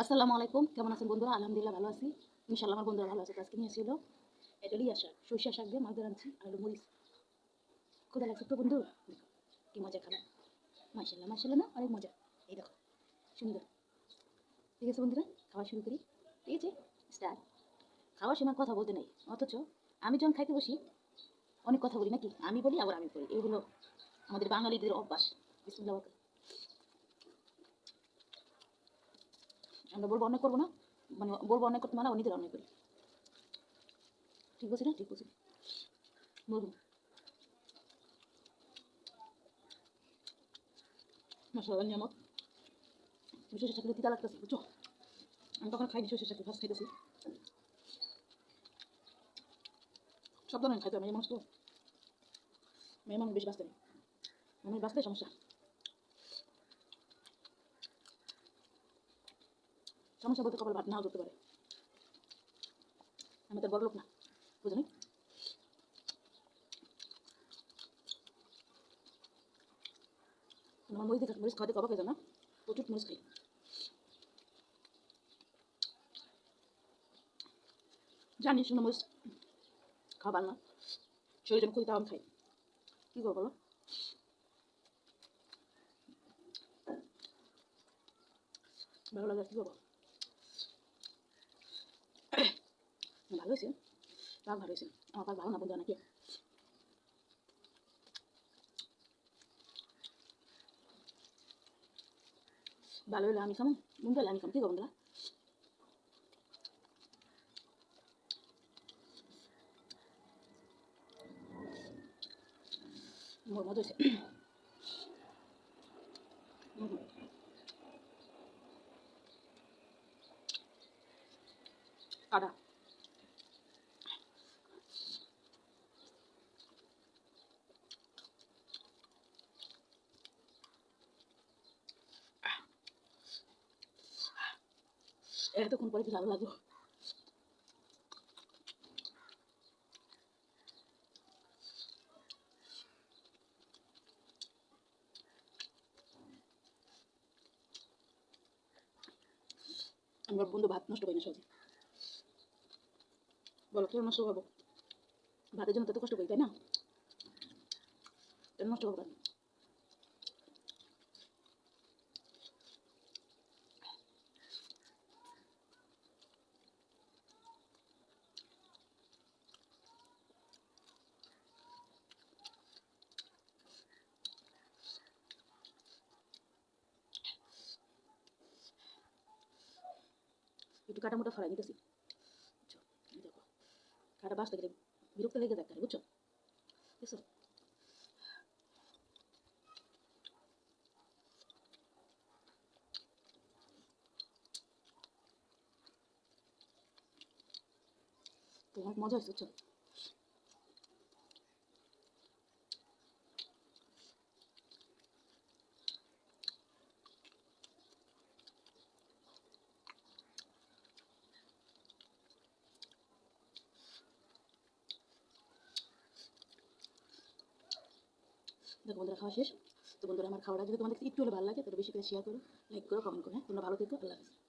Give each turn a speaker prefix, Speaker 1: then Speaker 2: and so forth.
Speaker 1: আসসালামু আলাইকুম। কেমন আছেন বন্ধুরা? আলহামদুলিল্লাহ ভালো আছি। ইনশাল্লাহ আমার বন্ধুরা ভালো আছে। আজকে নিয়ে ছিল এটা লিয়া শাক সরিষা শাক দিয়ে মাছ রাঁধছি আর হলো মরিচ। কোথায় লাগছে তো বন্ধু। কি মজা খাবার মাসাল্লাহ মাসাল্লাহ না? অনেক মজা। এই দেখো, সুন্দর। ঠিক আছে বন্ধুরা? খাওয়া শুরু করি। ঠিক আছে? স্টার্ট। খাওয়ার সময় কথা বলতে নেই। অথচ আমি যখন খাইতে বসি, অনেক কথা বলি নাকি? আমি বলি, আবার আমি বলি। এগুলো আমাদের বাঙালিদের অভ্যাস। বিসমুল্লাহ। আমরা বলব অনেক করব না মানে বলব অনেক করতে মানে নিজের অনেক করি। ঠিক বলছি না? ঠিক বলছি বলুন মশলা নিয়ামত। সরষের চাকরি তিতা লাগতেছে, বুঝছ? আমি তখন খাইনি সরষের চাকরি ফার্স্ট খাইতেছি। সব ধরনের খাইতে মেয়ে মানুষ তো। মেয়ে মানুষ বেশি বাঁচতে নেই। মানুষ বাঁচতে সমস্যা। সমস্যা বলতে কপাল ভাত নাও করতে পারে। আমি তো বড় লোক না বুঝলি আমার মরিচ মরিচ খাওয়াতে কবা না? প্রচুর মরিচ খাই। মরিচ ভালো না। শরীর তাও আমি খাই। কী করব বলো? ভালো লাগে কী করব? ভালো হয়েছে? পাক ভালো হয়েছে। আমার পাক ভালো না, বন্ধু, নাকি? ভালো হলে, আমি খামো? বন্ধু হলে আমি খাম। ঠিক বন্ধুরা? মোর। এতক্ষণ পরে ভালো লাগল আমার বন্ধু ভাত নষ্ট করি না সহজে। বলো কেউ নষ্ট করব? ভাতের জন্য তত কষ্ট করি, তাই না? কেন নষ্ট করব একটু কাটা মোটা ফেলাই নিতেছি বুঝছ দেখো, কাটা বাঁচতে গেলে বিরক্ত লেগে যায় বুঝছ? বুঝছ তোমার মজা হয়েছে, বুঝছ? দেখো বন্ধুরা, খাওয়া শেষ। তো বন্ধুরা, আমার খাওয়াটা যদি তোমাদের একটু হলে ভালো লাগে, তাহলে বেশি করে শেয়ার করো লাইক করো কমেন্ট করো হ্যাঁ? তোমরা ভালো থেকো, আল্লাহ হাফেজ।